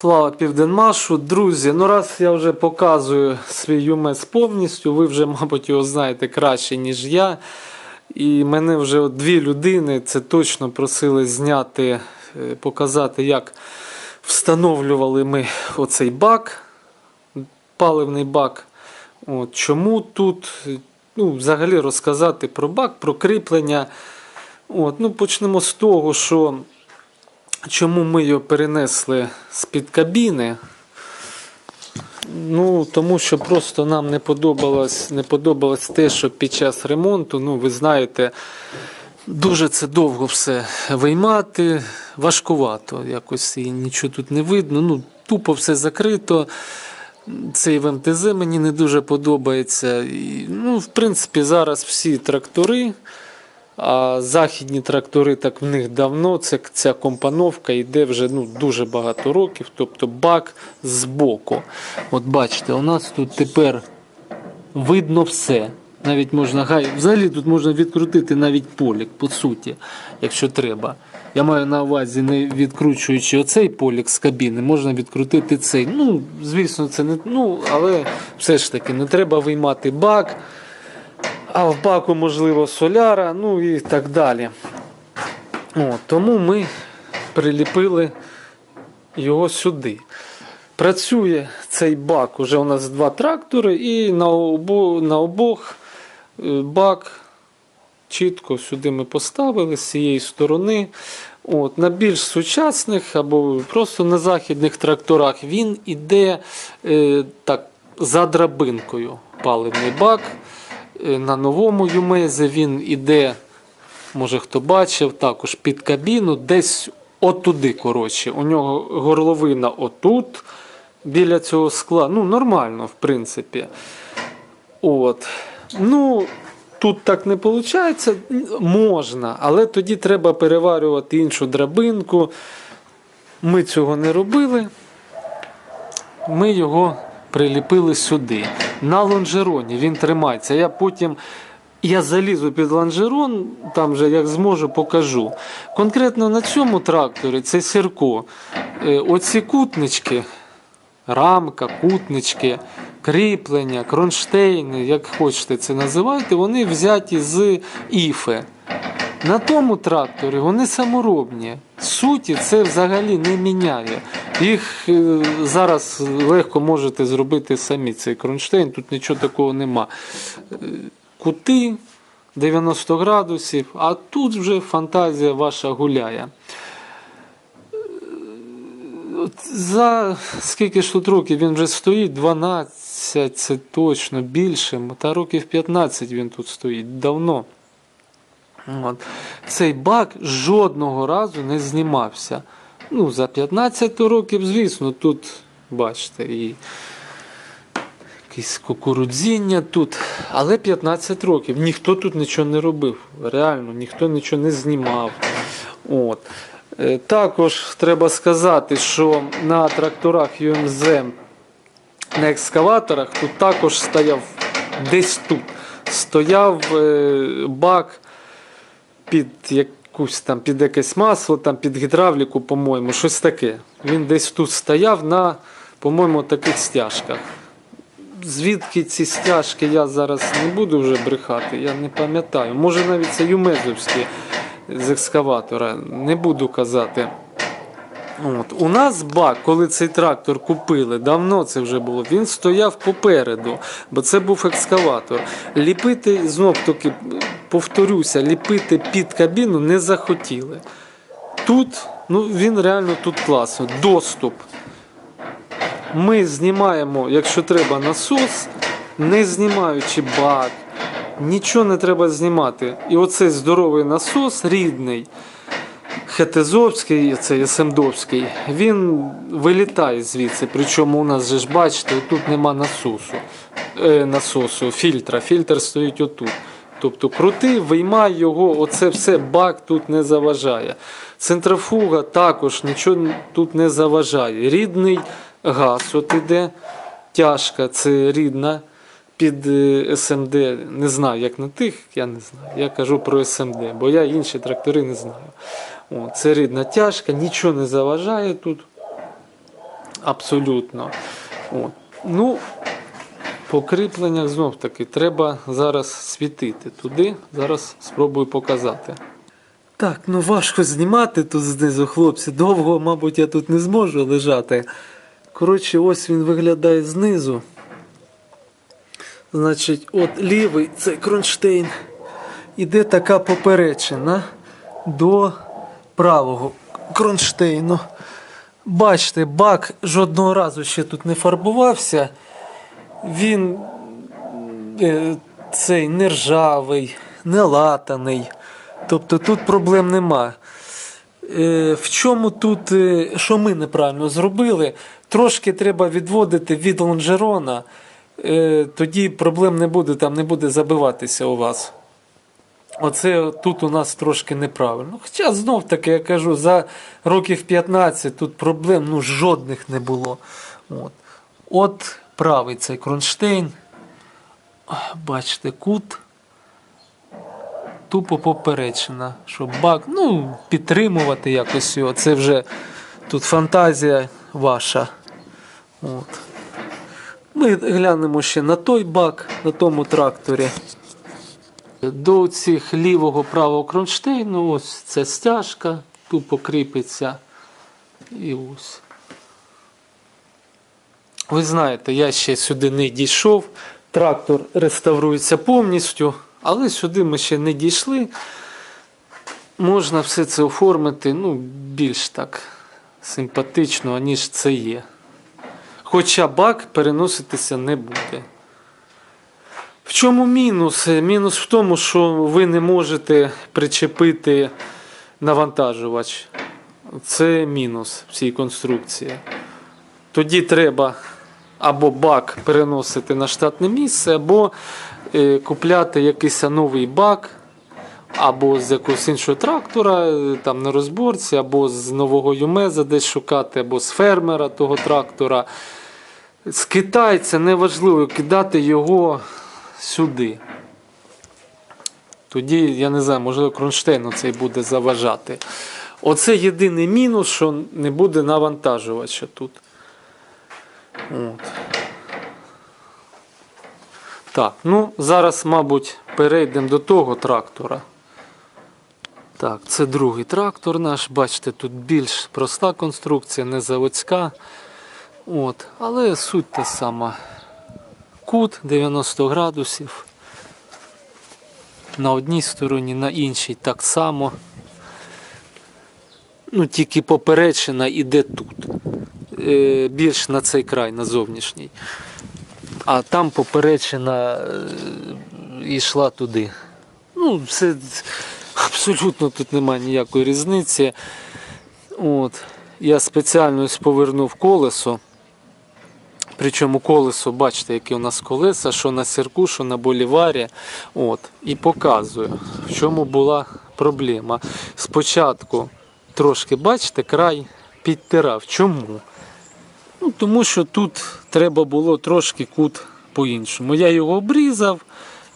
Слава Південмашу, друзі. Ну раз я вже показую свій ЮМЕС повністю, ви вже, мабуть, його знаєте краще, ніж я. І мене вже дві людини це точно просили зняти, е, показати, як встановлювали ми оцей бак, паливний бак. От, чому тут, ну, взагалі розказати про бак, про кріплення. От, ну, почнемо з того, що Чому ми його перенесли з-під кабіни? Ну, тому що просто нам не подобалось, не подобалось те, що під час ремонту, ну, ви знаєте, дуже це довго все виймати, важкувато. Якось і нічого тут не видно. Ну, тупо все закрито. Цей в МТЗ мені не дуже подобається. І, ну, в принципі, зараз всі трактори. А західні трактори, так в них давно це, ця компоновка йде вже ну, дуже багато років, тобто бак збоку. От бачите, у нас тут тепер видно все. Навіть можна гай. Взагалі тут можна відкрутити навіть полік, по суті, якщо треба. Я маю на увазі, не відкручуючи оцей полік з кабіни, можна відкрутити цей. Ну, звісно, це не. Ну, але все ж таки не треба виймати бак а в баку, можливо, соляра, ну і так далі. О, тому ми приліпили його сюди. Працює цей бак, уже у нас два трактори, і на, обо, на обох е, бак чітко сюди ми поставили з цієї сторони. От, на більш сучасних або просто на західних тракторах він іде е, так, за драбинкою паливний бак. Е, На новому Юмезі він іде, може хто бачив, також під кабіну, десь отуди. коротше. У нього горловина отут, біля цього скла. Ну, нормально, в принципі. От. Ну, тут так не виходить, можна, але тоді треба переварювати іншу драбинку. Ми цього не робили. Ми його приліпили сюди. На лонжероні він тримається. Я потім я залізу під лонжерон, там вже як зможу, покажу. Конкретно на цьому тракторі це сірко. Е, Оці кутнички, рамка, кутнички, кріплення, кронштейни, як хочете це називайте, вони взяті з іфи. На тому тракторі вони саморобні. Суті це взагалі не міняє. Їх е, зараз легко можете зробити самі цей кронштейн, тут нічого такого нема. Е, Кути 90 градусів, а тут вже фантазія ваша гуляє. Е, За скільки ж тут років він вже стоїть? 12, це точно більше. Та років 15 він тут стоїть давно. От. Цей бак жодного разу не знімався. Ну, за 15 років, звісно, тут, бачите, і якесь кукурудзіння тут. Але 15 років ніхто тут нічого не робив. Реально, ніхто нічого не знімав. От. Е, Також треба сказати, що на тракторах ЮМЗ на екскаваторах тут також стояв десь тут. Стояв е, бак під якусь там під якесь масло, там під гідравліку, по-моєму, щось таке. Він десь тут стояв на, по-моєму, таких стяжках. Звідки ці стяжки я зараз не буду вже брехати, я не пам'ятаю. Може навіть це Юмезовські з екскаватора, не буду казати. От. У нас бак, коли цей трактор купили, давно це вже було, він стояв попереду, бо це був екскаватор. Ліпити, знов таки, повторюся, ліпити під кабіну не захотіли. Тут, ну він реально тут класно. Доступ. Ми знімаємо, якщо треба, насос, не знімаючи бак. Нічого не треба знімати. І оцей здоровий насос рідний. Хетезовський, цей СМДовський, він вилітає звідси. Причому у нас же ж бачите, тут нема насосу, е, насосу, фільтра. Фільтр стоїть отут. Тобто крути, виймай його, оце все бак тут не заважає. Центрофуга також нічого тут не заважає. Рідний газ, от іде тяжка, це рідна під е, СМД. Не знаю, як на тих, я не знаю. Я кажу про СМД, бо я інші трактори не знаю. О, це рідна тяжка, нічого не заважає тут. абсолютно. От. Ну, по кріпленнях знов таки треба зараз світити туди. Зараз спробую показати. Так, ну важко знімати тут знизу, хлопці. Довго, мабуть, я тут не зможу лежати. Коротше, ось він виглядає знизу. Значить, от лівий цей кронштейн. Іде така поперечина до правого кронштейну. Бачите, бак жодного разу ще тут не фарбувався. Він е, цей не ржавий, не латаний. Тобто тут проблем нема. Е, в чому тут, е, що ми неправильно зробили? Трошки треба відводити від лонжерона, тоді проблем не буде, там не буде забиватися у вас. Оце тут у нас трошки неправильно. Хоча знов таки я кажу, за років 15 тут проблем ну, жодних не було. От, От правий цей кронштейн. Бачите, кут. Тупо поперечина, щоб бак, ну, підтримувати якось його. Це вже тут фантазія ваша. От. Ми глянемо ще на той бак, на тому тракторі. До цих лівого правого кронштейну, ось це стяжка, тупо кріпиться. І ось. Ви знаєте, я ще сюди не дійшов. Трактор реставрується повністю, але сюди ми ще не дійшли. Можна все це оформити ну, більш так симпатично, ніж це є. Хоча бак переноситися не буде. В чому мінус? Мінус в тому, що ви не можете причепити навантажувач. Це мінус в цій конструкції. Тоді треба або бак переносити на штатне місце, або е, купляти якийсь новий бак, або з якогось іншого трактора, е, там на розборці, або з нового Юмеза десь шукати, або з фермера того трактора. З китайця неважливо кидати його сюди. Тоді, я не знаю, можливо, кронштейну цей буде заважати. Оце єдиний мінус, що не буде навантажувача тут. От. Так, ну зараз, мабуть, перейдемо до того трактора. Так, це другий трактор наш. Бачите, тут більш проста конструкція, не заводська. От. Але суть та сама. Кут 90 градусів. На одній стороні, на іншій так само. Ну, тільки поперечина іде тут. Е, більш на цей край, на зовнішній. А там поперечина е, йшла туди. Ну, це абсолютно тут немає ніякої різниці. От. Я спеціально повернув колесо. Причому колесо, бачите, які у нас колеса, що на сірку, що на боліварі. От, і показую, в чому була проблема. Спочатку трошки, бачите, край підтирав. Чому? Ну, тому що тут треба було трошки кут по-іншому. Я його обрізав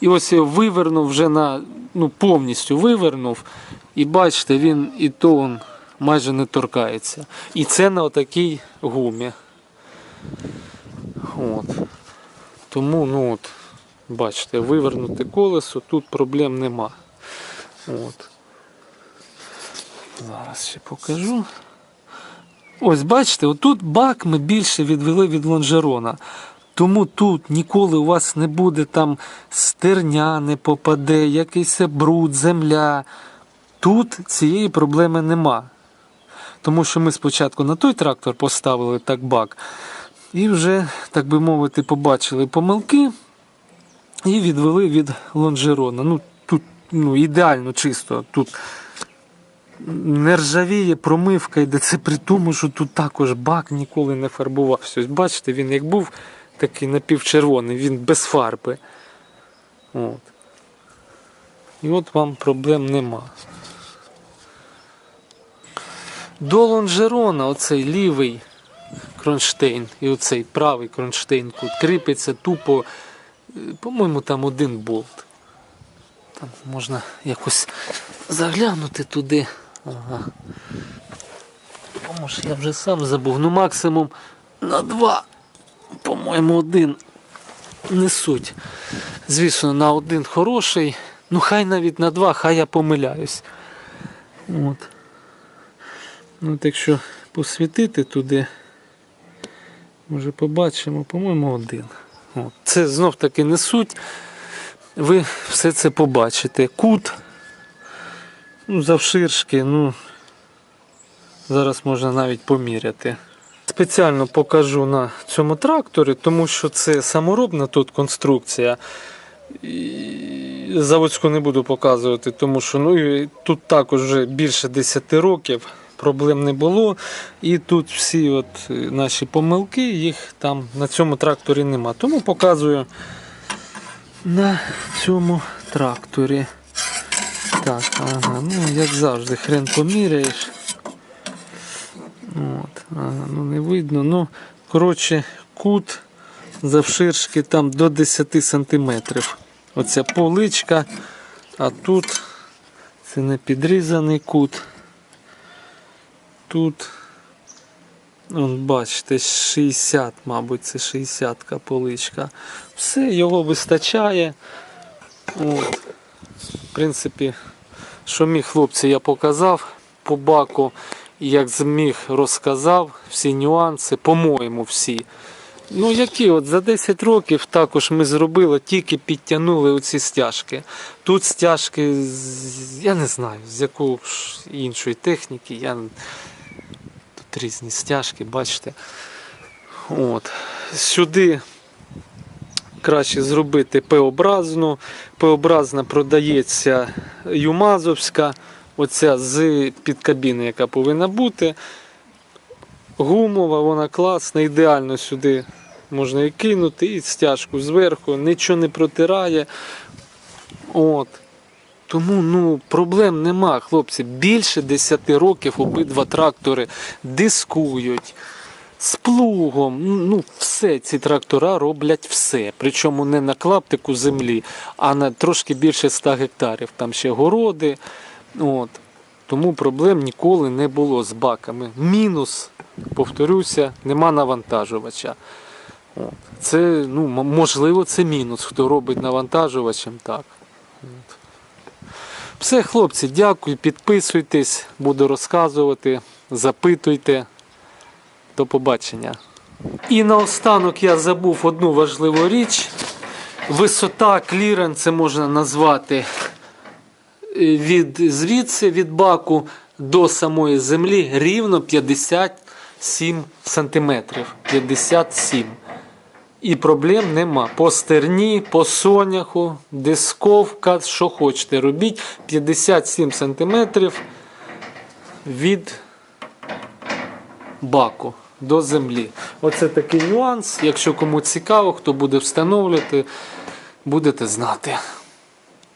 і ось його вивернув вже на ну, повністю вивернув. І бачите, він і то майже не торкається. І це на отакій гумі. От. Тому, ну от, бачите, вивернути колесо, тут проблем нема. От. Зараз ще покажу. Ось бачите, отут бак ми більше відвели від лонжерона. Тому тут ніколи у вас не буде там стерня, не попаде, якийсь бруд, земля. Тут цієї проблеми нема. Тому що ми спочатку на той трактор поставили так бак. І вже, так би мовити, побачили помилки і відвели від лонжерона. Ну, тут ну, ідеально чисто. Тут не ржавіє промивка йде. Це при тому, що тут також бак ніколи не фарбувався. Бачите, він як був такий напівчервоний, він без фарби. От. І от вам проблем нема. До лонжерона оцей лівий кронштейн і оцей правий кронштейн тут кріпиться тупо, е, по-моєму, там один болт. Там можна якось заглянути туди. Ага. Може, я вже сам забув. Ну максимум на два. По-моєму, один несуть. Звісно, на один хороший. Ну, хай навіть на два, хай я помиляюсь. От. Ну, от якщо посвітити туди, може побачимо, по-моєму, один. Це знов таки несуть. Ви все це побачите. Кут, ну, завширшки, ну, зараз можна навіть поміряти. Спеціально покажу на цьому тракторі, тому що це саморобна тут конструкція. Заводську не буду показувати, тому що ну, тут також вже більше 10 років проблем не було. І тут всі от е, наші помилки, їх там на цьому тракторі нема. Тому показую на цьому тракторі. Так, ага, ну як завжди, хрен поміряєш. От, ага, ну не видно. Ну, коротше, кут завширшки там до 10 сантиметрів. Оця поличка, а тут це не підрізаний кут. Тут, он, бачите, 60, мабуть, це 60 поличка. Все, його вистачає. От. В принципі, що міг хлопці, я показав по баку, як зміг розказав всі нюанси, по-моєму, всі. Ну, які от за 10 років також ми зробили, тільки підтягнули оці стяжки. Тут стяжки, я не знаю, з якої іншої техніки. Я... Різні стяжки, бачите. От. Сюди краще зробити П-образну. П-образна продається Юмазовська, оця з під кабіни, яка повинна бути. Гумова, вона класна, ідеально сюди можна і кинути, і стяжку зверху, нічого не протирає. От. Тому ну, проблем нема, хлопці. Більше 10 років обидва трактори дискують з плугом. Ну, все, ці трактора роблять все. Причому не на клаптику землі, а на трошки більше 100 гектарів. Там ще городи. От. Тому проблем ніколи не було з баками. Мінус, повторюся, нема навантажувача. Це, ну, можливо, це мінус, хто робить навантажувачем так. От. Все, хлопці, дякую, підписуйтесь, буду розказувати, запитуйте. До побачення. І наостанок я забув одну важливу річ. Висота клірен це можна назвати е, від звідси від баку до самої землі рівно 57 сантиметрів. 57. І проблем нема. По стерні, по соняху, дисковка, що хочете робіть. 57 сантиметрів від баку до землі. Оце такий нюанс. Якщо кому цікаво, хто буде встановлювати, будете знати.